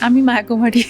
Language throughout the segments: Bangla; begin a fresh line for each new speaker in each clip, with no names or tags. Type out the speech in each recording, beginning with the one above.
আমি মায়া কুমারী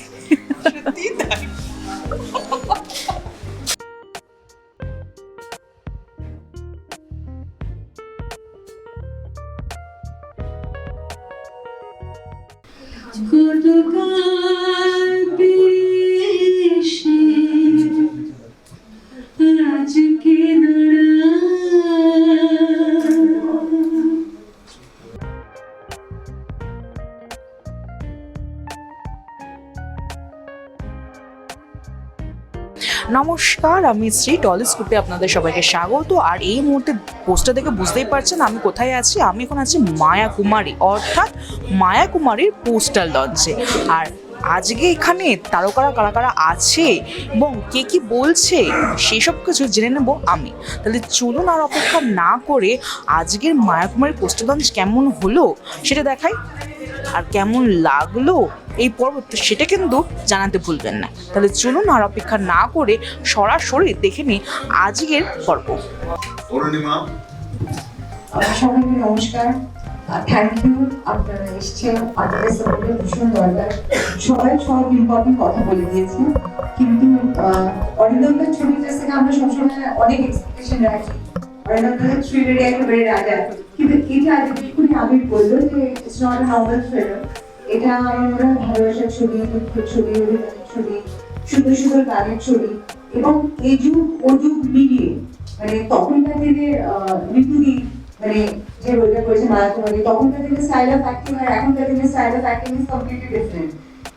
নমস্কার, আমি শ্রী টলিস গ্রুপে আপনাদের সবাইকে স্বাগত। আর এই মুহূর্তে পোস্টটা দেখে বুঝতেই পারছেন আমি কোথায় আছি। আমি এখন আছি মায়া কুমারী অর্থাৎ মায়া কুমারীর পোস্টাল লঞ্চে। আর আজকে এখানে তারকারা কারা কারা আছে এবং কে কি বলছে সেসব কিছু জেনে নেব আমি। তাহলে চলুন আর অপেক্ষা না করে আজকের মায়া কুমারীর পোস্টার লঞ্চ কেমন হলো সেটা দেখাই। আর কেমন লাগল এই পর্ব তো সেটা কিন্তু জানাতে ভুলবেন না। তাহলে চলুন আর অপেক্ষা না করে সরাসরি দেখে নিই আজকের পর্ব।
অরুণিমা।
সবাইকে নমস্কার। থ্যাংক ইউ আপনারা এসছেন। আপনাদের সাপোর্টে ভীষণ দরকার। সবাই সব ইম্পর্টেন্ট কথা বলে দিয়েছে। কিন্তু অরিন্দমের ছবির কাছ থেকে আমরা সবসময় অনেক এক্সপেকটেশন রাখি। অরিন্দমের থ্রিলারে একেবারে রাজা। কিন্তু এটা এক্ষুনি আবির বলল যে ইটস নট নর্মাল থ্রিলার এটা আমার মনে ভালোবাসার ছবি দুঃখের ছবি অভিমানের ছবি সুন্দর সুন্দর গানের ছবি। এবং এই যুগ ও যুগ মিলিয়ে মানে তখনকার আহ, ঋতুদি মানে যে রোলটা করেছে মায়া কুমারী তখনকার দিনের স্টাইল অফ অ্যাক্টিং আর এখনকার দিনের style of acting is completely different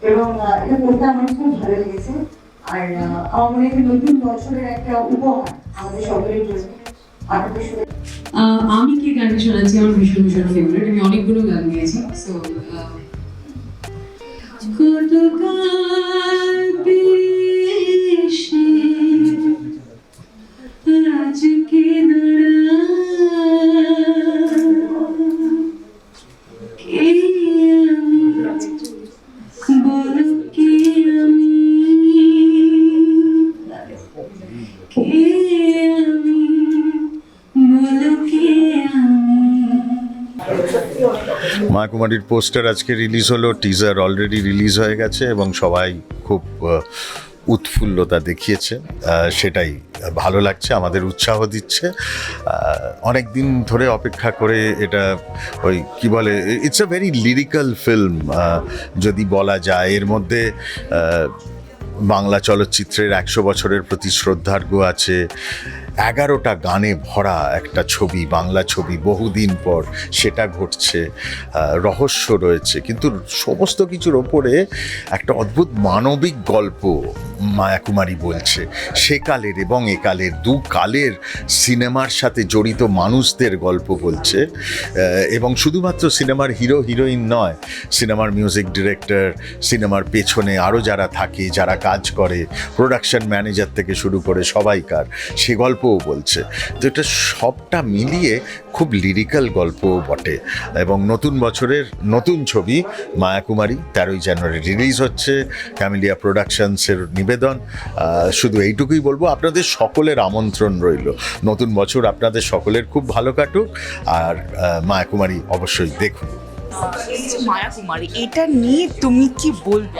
এবং এটা পড়তে আমার খুব ভালো লেগেছে। আর আমার মনে হয় নতুন বছরের একটা উপহার আমাদের সকলের জন্য। আপনাদের
আমি কি গান শোনাচ্ছি? আমার ভীষণ ভীষণ ফেভারিট আমি অনেকগুলো গান গেয়েছি সো গতকাল
মা কুমারীর পোস্টার আজকে রিলিজ হলো, টিজার অলরেডি রিলিজ হয়ে গেছে এবং সবাই খুব উৎফুল্লতা দেখিয়েছে। সেটাই ভালো লাগছে, আমাদের উৎসাহ দিচ্ছে। অনেক দিন ধরে অপেক্ষা করে এটা ওই কি বলে it's a very lyrical film যদি বলা যায়। এর মধ্যে বাংলা চলচ্চিত্রের একশো বছরের প্রতি শ্রদ্ধার্ঘ আছে। এগারোটা গানে ভরা একটা ছবি, বাংলা ছবি, বহুদিন পর সেটা ঘটছে রহস্য রয়েছে। কিন্তু সমস্ত কিছুর ওপরে একটা অদ্ভুত মানবিক গল্প মায়াকুমারী বলছে। সেকালের এবং একালের দু কালের সিনেমার সাথে জড়িত মানুষদের গল্প বলছে এবং শুধুমাত্র সিনেমার হিরো, হিরোইন নয়, সিনেমার মিউজিক ডিরেক্টর, সিনেমার পেছনে আরও যারা থাকে, যারা কাজ করে, প্রোডাকশন ম্যানেজার থেকে শুরু করে সবাইকার, সে গল্পও বলছে। তো এটা সবটা মিলিয়ে খুব লিরিক্যাল গল্পও বটে। এবং নতুন বছরের নতুন ছবি মায়াকুমারী, তেরোই জানুয়ারি রিলিজ হচ্ছে। ক্যামিলিয়া প্রোডাকশনসের নিবেদন। শুধু এইটুকুই বলব, আপনাদের সকলের আমন্ত্রণ রইল। নতুন বছর আপনাদের সকলের খুব ভালো কাটুক। আর মায়াকুমারী অবশ্যই দেখুন।
এই যে মায়া কুমারী এটা নিয়ে তুমি কি বলবে?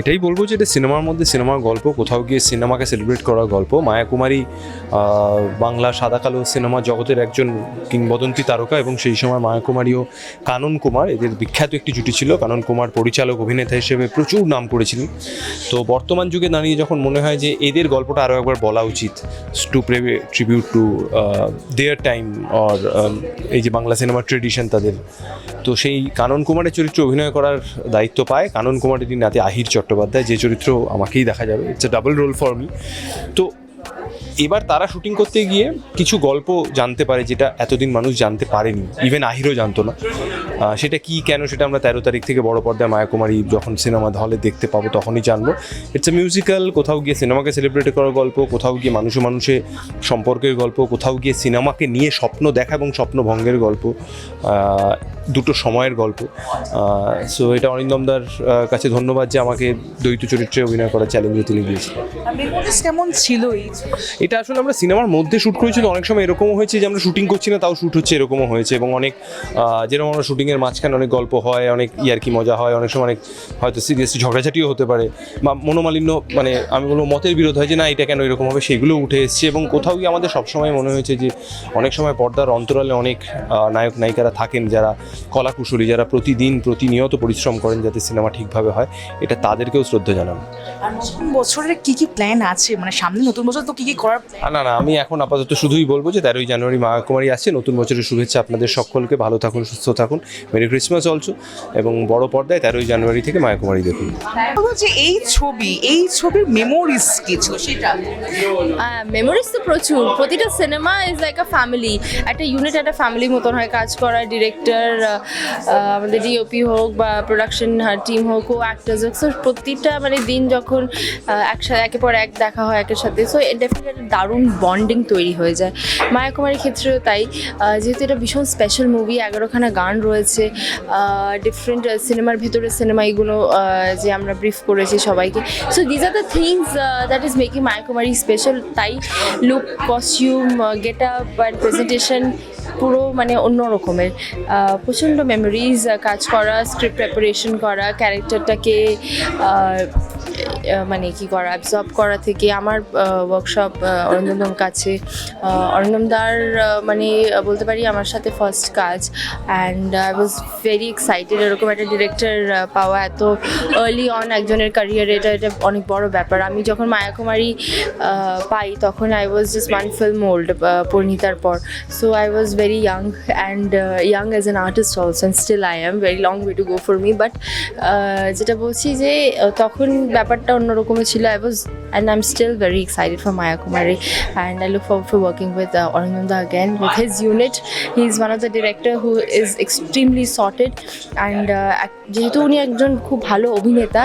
এটাই বলব যে এটা সিনেমার মধ্যে সিনেমার গল্প, কোথাও গিয়ে সিনেমাকে সেলিব্রেট করার গল্প। মায়া কুমারী বাংলা সাদা কালো সিনেমা জগতের একজন কিংবদন্তি তারকা এবং সেই সময় মায়া কুমারী ও কানন কুমার, এদের বিখ্যাত একটি জুটি ছিল। কানন কুমার পরিচালক, অভিনেতা হিসেবে প্রচুর নাম করেছিলেন। তো বর্তমান যুগে দাঁড়িয়ে যখন মনে হয় যে এদের গল্পটা আরও একবার বলা উচিত to pray tribute to their time or এই যে বাংলা সিনেমার ট্রেডিশন তাদের, তো সেই কানন কুমারের চরিত্রে অভিনয় করার দায়িত্ব পায়। কানন কুমারের নাতে আহির চট্টোপাধ্যায়, যে চরিত্র আমাকেই দেখা যাবে। It's a double role for me তো এবার তারা শুটিং করতে গিয়ে কিছু গল্প জানতে পারে যেটা এতদিন মানুষ জানতে পারেনি। ইভেন আহিরও জানতো না। সেটা কি, কেন সেটা আমরা তেরো তারিখ থেকে বড় পর্দায় মায়াকুমারী যখন সিনেমা হলে দেখতে পাবো তখনই জানব। ইটস এ মিউজিক্যাল কোথাও গিয়ে সিনেমাকে সেলিব্রেট করার গল্প, কোথাও গিয়ে মানুষে মানুষে সম্পর্কের গল্প, কোথাও গিয়ে সিনেমাকে নিয়ে স্বপ্ন দেখা এবং স্বপ্ন ভঙ্গের গল্প। দুটো সময়ের গল্প। সো এটা অরিন্দমদার কাছে ধন্যবাদ যে আমাকে দ্বৈত চরিত্রে অভিনয় করার চ্যালেঞ্জে তুলে
মেমোরিজ কেমন ছিল এই
এটা আসলে আমরা সিনেমার মধ্যে শ্যুট করেছি তো অনেক সময় এরকমও হয়েছে যে আমরা শুটিং করছি না তাও শ্যুট হচ্ছে এরকমও হয়েছে এবং অনেক যেরকম আমরা শুটিংয়ের মাঝখানে অনেক গল্প হয় অনেক ইয়ার্কি মজা হয় অনেক সময় অনেক হয়তো সিরিয়াসলি ঝগড়াঝাটিও হতে পারে বা মনোমালিন্য মানে আমি বলব মতের বিরোধ হয় যে না এটা কেন এরকম হবে সেগুলো উঠে এসছে এবং কোথাও গিয়ে আমাদের সবসময় মনে হয়েছে যে অনেক সময় পর্দার অন্তরালে অনেক নায়ক নায়িকারা থাকেন যারা কলাকুশলী যারা প্রতিদিন প্রতিনিয়ত পরিশ্রম করেন যাতে সিনেমা ঠিকভাবে হয় এটা তাদেরকেও শ্রদ্ধা জানানো।
আর নতুন বছরের কি কি প্ল্যান আছে? মানে সামনে নতুন বছর তো কি কি করার
না না আমি এখন আপাতত শুধুই বলব যে তেরোই জানুয়ারি মা কুমারী আসছে। নতুন বছরের শুভেচ্ছা আপনাদের সকলকে। ভালো থাকুন সুস্থ থাকুন। Merry Christmas also. এবং বড় পর্দায় তেরোই জানুয়ারি থেকে মায়া কুমারী দেখুন।
যে এই ছবি এই ছবির মেমোরিজ কি ছিল সেটা?
মেমোরিজ তো প্রচুর। প্রতিটা cinema is like a family একটা ইউনিট একটা ফ্যামিলি মতন হয় কাজ করা। ডিরেক্টর আমাদের ডিওপি হোক বা প্রোডাকশন টিম হোক ও অ্যাক্টার্স হোক। সো প্রতিটা মানে দিন যখন আহ, একসাথে একের পর এক দেখা হয় একের সাথে। সো ডেফিনেটলি একটা দারুণ বন্ডিং তৈরি হয়ে যায়। মায়া কুমারীর ক্ষেত্রেও তাই। যেহেতু এটা ভীষণ স্পেশাল মুভি এগারোখানা গান রয়েছে ডিফারেন্ট সিনেমার ভেতরে সিনেমা এগুলো যে আমরা ব্রিফ করেছি সবাইকে। So these are the things that is making Maya Kumari special তাই look costume get up and presentation পুরো মানে অন্য রকমের। প্রচণ্ড মেমোরিজ কাজ করা স্ক্রিপ্ট প্রেপারেশন করা ক্যারেক্টারটাকে মানে কি করা অ্যাবজর্ব করা থেকে আমার ওয়ার্কশপ অরিন্দম কাছে অরিন্দমদার মানে বলতে পারি আমার সাথে ফার্স্ট কাজ and I was very excited এরকম একটা ডিরেক্টর পাওয়া এত আর্লি অন একজনের ক্যারিয়ারে এটা এটা অনেক বড় ব্যাপার। আমি যখন মায়াকুমারী পাই তখন I was just one film old পরিণীতার পর। So I was very young and young as an artist also and still I am very long way to go for me but যেটা বলছি যে তখন ব্যাপারটা অন্যরকমের ছিল। I was and I am still very excited for Maya Kumari and I look forward for working with Arinda with his unit. He is one of the director who is extremely sorted and uh, যেহেতু উনি একজন খুব ভালো অভিনেতা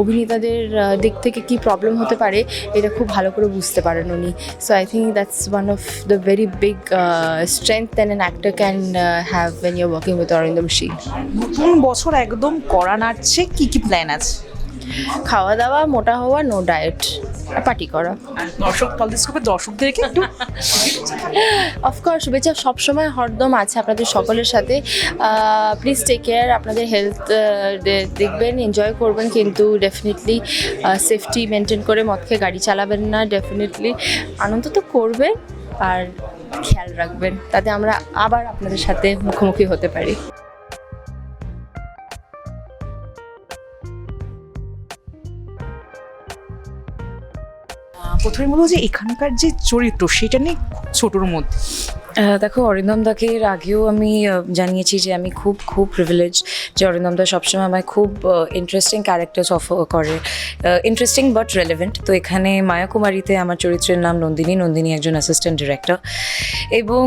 অভিনেতাদের দিক থেকে কি প্রবলেম হতে পারে এটা খুব ভালো করে বুঝতে পারেন উনি। So I think that's one of the very big strength than an actor can have when your working with Arindam Sil
নতুন বছর একদম করা নাড়ছে কী কী প্ল্যান আছে?
খাওয়া দাওয়া মোটা হওয়া নো ডায়েট পার্টি করা।
দর্শক টেলিস্কোপের দর্শকদেরকে একটু?
অফকোর্স শুভেচ্ছা। সবসময় হরদম আছে আপনাদের সকলের সাথে। প্লিজ টেক কেয়ার আপনাদের হেলথ দেখবেন এনজয় করবেন কিন্তু ডেফিনেটলি সেফটি মেনটেন করে মদ খেয়ে গাড়ি চালাবেন না ডেফিনেটলি আনন্দ তো করবেন আর খেয়াল রাখবেন। তাতে আমরা আবার আপনাদের সাথে মুখোমুখি হতে পারি।
প্রথমে বলব যে এখানকার যে চরিত্র সেটা নিয়ে ছোটোর মধ্যে।
দেখো, অরিন্দম দাকে এর আগেও আমি জানিয়েছি যে আমি খুব খুব প্রিভিলেজ যে অরিন্দম দা সবসময় আমায় খুব ইন্টারেস্টিং ক্যারেক্টার্স অফার করে। ইন্টারেস্টিং বাট রেলেভেন্ট তো এখানে মায়া কুমারীতে আমার চরিত্রের নাম নন্দিনী। নন্দিনী একজন অ্যাসিস্ট্যান্ট ডিরেক্টর এবং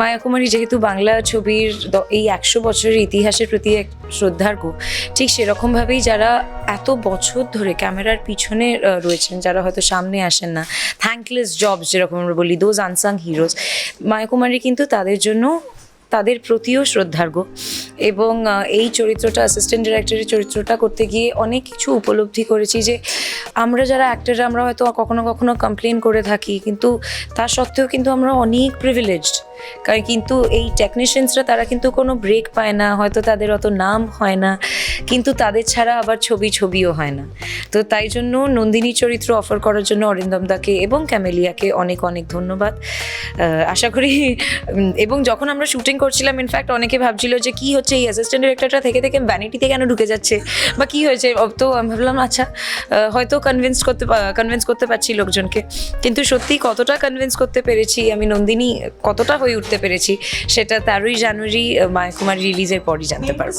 মায়া কুমারী যেহেতু বাংলা ছবির এই একশো বছরের ইতিহাসের প্রতি এক শ্রদ্ধার্ঘ, ঠিক সেরকমভাবেই যারা এত বছর ধরে ক্যামেরার পিছনে রয়েছেন, যারা হয়তো সামনে আসেন না থ্যাঙ্কলেস জবস যেরকম আমরা বলি দোজ আনসাং হিরোজ মায়াকুমারী কিন্তু তাদের জন্য তাদের প্রতিও শ্রদ্ধার্ঘ। এবং এই চরিত্রটা অ্যাসিস্ট্যান্ট ডিরেক্টরের চরিত্রটা করতে গিয়ে অনেক কিছু উপলব্ধি করেছি যে, আমরা যারা অ্যাক্টররা আমরা হয়তো কখনো কখনো কমপ্লেন করে থাকি, কিন্তু তা সত্ত্বেও কিন্তু আমরা অনেক প্রিভিলেজড কারণ কিন্তু এই টেকনিশিয়ানসরা তারা কিন্তু কোনো ব্রেক পায় না, হয়তো তাদের অত নাম হয় না, কিন্তু তাদের ছাড়া আবার ছবি ছবিও হয় না। তো তাই জন্য নন্দিনী চরিত্র অফার করার জন্য অরিন্দম দাকে এবং ক্যামেলিয়াকে অনেক অনেক ধন্যবাদ। আশা করি এবং যখন আমরা শুটিং করছিলাম। ইনফ্যাক্ট অনেকে ভাবছিল যে কি হচ্ছে এই অ্যাসিস্ট্যান্ট ডিরেক্টরটা থেকে থেকে ভ্যানিটিতে কেন ঢুকে যাচ্ছে? বা কি হয়েছে? তো আমি ভাবলাম আচ্ছা হয়তো কনভিন্স করতে কনভিন্স করতে পারছি লোকজনকে। কিন্তু সত্যি কতটা কনভিন্স করতে পেরেছি আমি নন্দিনী কতটা হয়ে উঠতে পেরেছি সেটা তেরোই জানুয়ারি মায়াকুমার রিলিজের পরই জানতে পারব।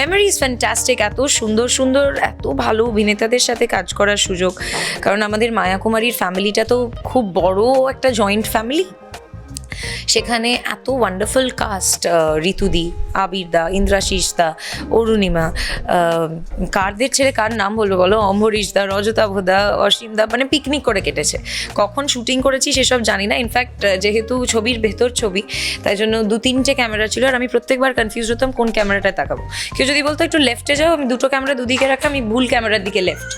মেমোরিজ ফ্যান্টাস্টিক এত সুন্দর সুন্দর এত ভালো অভিনেতাদের সাথে কাজ করার সুযোগ। কারণ আমাদের মায়াকুমারীর ফ্যামিলিটা তো খুব বড় একটা জয়েন্ট ফ্যামিলি সেখানে এত ওয়ান্ডারফুল কাস্ট ঋতুদি আবির দা ইন্দ্রাশিস দা অরুণিমা কারদের ছেড়ে কার নাম বলব বলো? অম্বরীশ দা রজতাভ দা অসীম দা মানে পিকনিক করে কেটেছে। কখন শুটিং করেছি সেসব জানি না। ইনফ্যাক্ট যেহেতু ছবির ভেতর ছবি, তাই জন্য দু তিনটে ক্যামেরা ছিল আর আমি প্রত্যেকবার কনফিউজ হতাম কোন ক্যামেরাটায় তাকাবো। কেউ যদি বলতো, একটু লেফটে যাও, আমি দুটো ক্যামেরা দুদিকে রাখা, আমি ভুল ক্যামেরার দিকে লেফট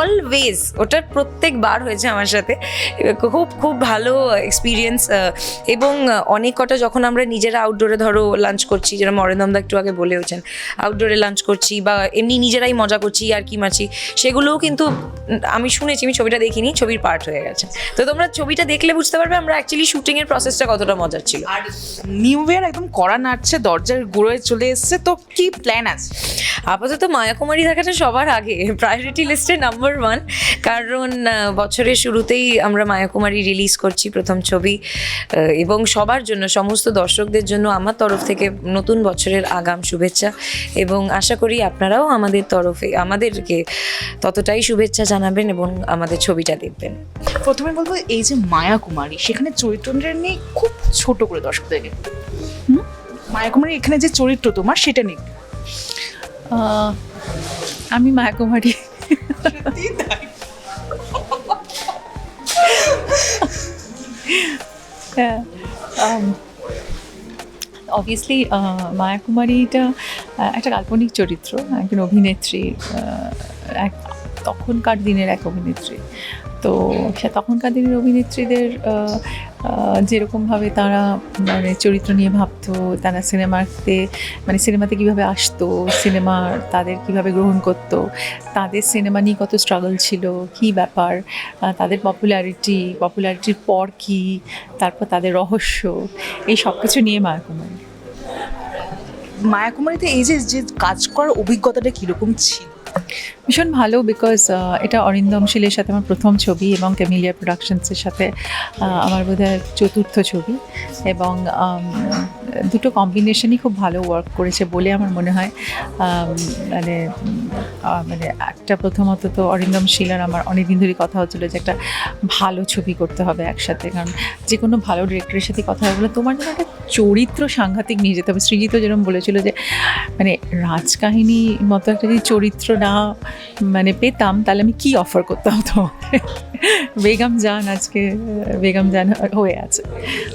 অলওয়েজ ওটা প্রত্যেকবার হয়েছে আমার সাথে। খুব খুব ভালো এক্সপিরিয়েন্স এবং আহ, অনেক কটা যখন আমরা নিজেরা আউটডোরে ধরো লাঞ্চ করছি যেরকম অরিন্দমদা একটু আগে বলেওছেন আউটডোরে লাঞ্চ করছি বা এমনি নিজেরাই মজা করছি আর কি মাছি সেগুলোও কিন্তু আমি শুনেছি আমি ছবিটা দেখিনি ছবির পার্ট হয়ে গেছে। তো তোমরা ছবিটা দেখলে বুঝতে পারবে আমরা অ্যাকচুয়ালি শুটিংয়ের প্রসেসটা কতটা মজার ছিল।
আর নিউ ইয়ার একদম কড়া নাড়ছে দরজার গোড়ায় চলে এসছে তো কি প্ল্যান আছে?
আপাতত মায়াকুমারী দেখাটা সবার আগে প্রায়োরিটি লিস্টে নাম্বার ওয়ান কারণ বছরের শুরুতেই আমরা মায়াকুমারী রিলিজ করছি প্রথম ছবি এবং সবার জন্য সমস্ত দর্শকদের জন্য আমার তরফ থেকে নতুন বছরের আগাম শুভেচ্ছা এবং আশা করি আপনারাও আমাদের তরফে আমাদেরকে ততটাই শুভেচ্ছা জানাবেন এবং আমাদের ছবিটা দেখবেন।
প্রথমে বলব এই যে মায়া কুমারী সেখানে চরিত্রটা নিয়ে খুব ছোট করে দর্শকদেরকে? মায়া কুমারী এখানে যে চরিত্র তোমার সেটা নিয়ে।
আহ, আমি মায়াকুমারী হ্যাঁ। অবভিয়াসলি মায়াকুমারীটা আহ, একটা কাল্পনিক চরিত্র একজন অভিনেত্রী এক তখনকার দিনের এক অভিনেত্রী। তো সে তখনকার দিনের অভিনেত্রীদের যেরকমভাবে তারা মানে চরিত্র নিয়ে ভাবতো, তারা সিনেমাতে মানে সিনেমাতে কীভাবে আসতো, সিনেমা তাদের কীভাবে গ্রহণ করতো, তাদের সিনেমা নিয়ে কত স্ট্রাগল ছিল, কি ব্যাপার তাদের পপুলারিটি পপুলারিটির পর কি, তারপর তাদের রহস্য, এই সব কিছু নিয়ে মায়াকুমারী।
মায়া কুমারীতে এই যে যে কাজ করার অভিজ্ঞতাটা কীরকম ছিল?
ভীষণ ভালো বিকজ এটা অরিন্দম শীলের সাথে আমার প্রথম ছবি এবং ক্যামিলিয়া প্রোডাকশনসের সাথে আমার বোধহয় চতুর্থ ছবি এবং দুটো কম্বিনেশনই খুব ভালো ওয়ার্ক করেছে বলে আমার মনে হয়। মানে মানে একটা প্রথমত তো অরিন্দম শীল আর আমার অনেকদিন ধরেই কথা হচ্ছিল যে একটা ভালো ছবি করতে হবে একসাথে, কারণ যে কোনো ভালো ডিরেক্টরের সাথে কথা হয় বলে তোমার জন্য একটা চরিত্র সাংঘাতিক নিয়ে যেতে হবে। সৃজিত যেরকম বলেছিল যে মানে রাজকাহিনী মতো একটা যদি চরিত্র না মানে পেতাম, তাহলে আমি কি অফার করতাম তোমাকে? বেগম জান আজকে, বেগম জান হয়ে আছে।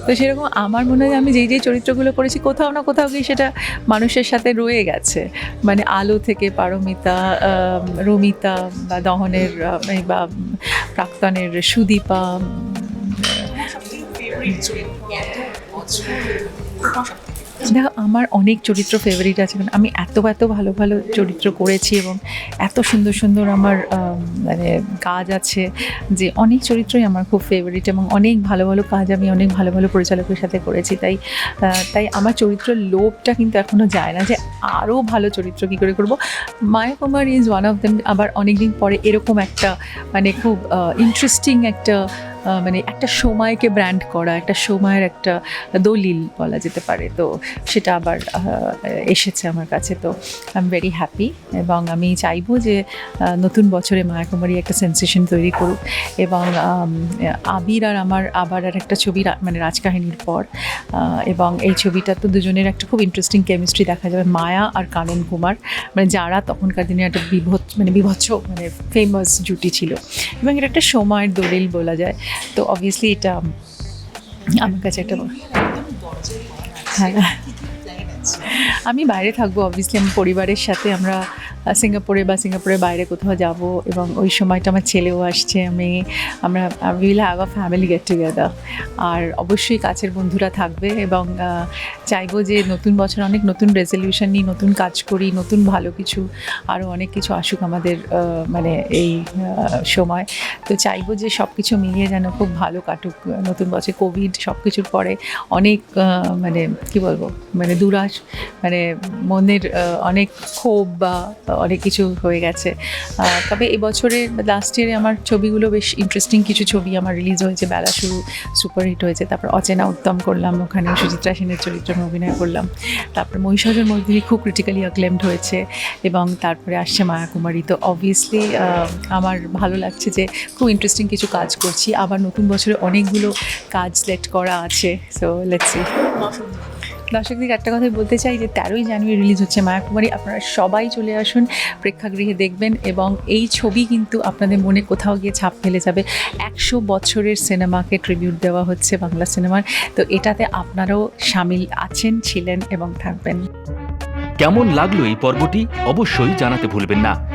তো সেরকম আমার মনে হয় আমি যেই যেই চরিত্রগুলো করেছি, কোথাও না কোথাও গিয়ে সেটা মানুষের সাথে রয়ে গেছে। মানে আলো থেকে পারমিতা রমিতা বা দহনের বা, প্রাক্তনের সুদীপা দেখো আমার অনেক চরিত্র ফেভারিট আছে। কারণ আমি এত এত ভালো ভালো চরিত্র করেছি এবং এত সুন্দর সুন্দর আমার মানে কাজ আছে যে অনেক চরিত্রই আমার খুব ফেভারিট এবং অনেক ভালো ভালো কাজ আমি অনেক ভালো ভালো পরিচালকের সাথে করেছি। তাই তাই আমার চরিত্রের লোভটা কিন্তু এখনও যায় না যে আরও ভালো চরিত্র কী করে করব। Maya Kumar is one of them আবার অনেকদিন পরে এরকম একটা মানে খুব ইন্টারেস্টিং একটা মানে একটা সময়কে ব্র্যান্ড করা, একটা সময়ের একটা দলিল বলা যেতে পারে। তো সেটা আবার এসেছে আমার কাছে। তো আই এম ভেরি হ্যাপি এবং আমি চাইব যে নতুন বছরে মায়াকুমারী একটা সেন্সেশন তৈরি করুক এবং আবির আর আমার, আবার আর একটা ছবি মানে রাজকাহিনীর পর এবং এই ছবিটা তো দুজনের একটা খুব ইন্টারেস্টিং কেমিস্ট্রি দেখা যাবে, মায়া আর কানন কুমার। মানে যারা তখনকার দিনে একটা বিভৎ মানে বিভৎস মানে ফেমাস জুটি ছিল। এবং এটা একটা সময়ের দলিল বলা যায়। তো অবভিয়াসলি এটা আমার কাছে একটা হ্যাঁ। আমি বাইরে থাকব অবভিয়াসলি আমি পরিবারের সাথে আমরা সিঙ্গাপুরে বা সিঙ্গাপুরের বাইরে কোথাও যাব এবং ওই সময়টা আমার ছেলেও আসছে, আমি, আমরা will have a family get together আর অবশ্যই কাছের বন্ধুরা থাকবে এবং চাইব যে নতুন বছর অনেক নতুন রেজলিউশন নিই, নতুন কাজ করি, নতুন ভালো কিছু, আরও অনেক কিছু আসুক আমাদের মানে এই সময়। তো চাইব যে সব কিছু মিলিয়ে যেন খুব ভালো কাটুক, নতুন বছর কোভিড সব কিছুর পরে অনেক মানে কি বলব মানে দুরাশ মানে মনের অনেক ক্ষোভ বা অনেক কিছু হয়ে গেছে। তবে এবছরে লাস্ট ইয়ারে আমার ছবিগুলো বেশ ইন্টারেস্টিং কিছু ছবি আমার রিলিজ হয়েছে। বেলা শুরু সুপারহিট হয়েছে। তারপর অচেনা উত্তম করলাম, ওখানে সুচিত্রা সেনের চরিত্রে অভিনয় করলাম। তারপর মহিষাসুর মধ্যে খুব ক্রিটিক্যালি অ্যাক্লেমড হয়েছে এবং তারপরে আসছে মায়া কুমারী। তো অবভিয়াসলি আমার ভালো লাগছে যে খুব ইন্টারেস্টিং কিছু কাজ করছি। আবার নতুন বছরে অনেকগুলো কাজ সিলেক্ট করা আছে। সো লেটস দর্শকদের একটা কথাই বলতে চাই যে তেরোই জানুয়ারি রিলিজ হচ্ছে মায়াকুমারী আপনারা সবাই চলে আসুন, প্রেক্ষাগৃহে দেখবেন এবং এই ছবি কিন্তু আপনাদের মনে কোথাও গিয়ে ছাপ ফেলে যাবে। একশো বছরের সিনেমাকে ট্রিবিউট দেওয়া হচ্ছে বাংলা সিনেমার। তো এটাতে আপনারাও সামিল আছেন, ছিলেন এবং থাকবেন।
কেমন লাগল এই পর্বটি? অবশ্যই জানাতে ভুলবেন না।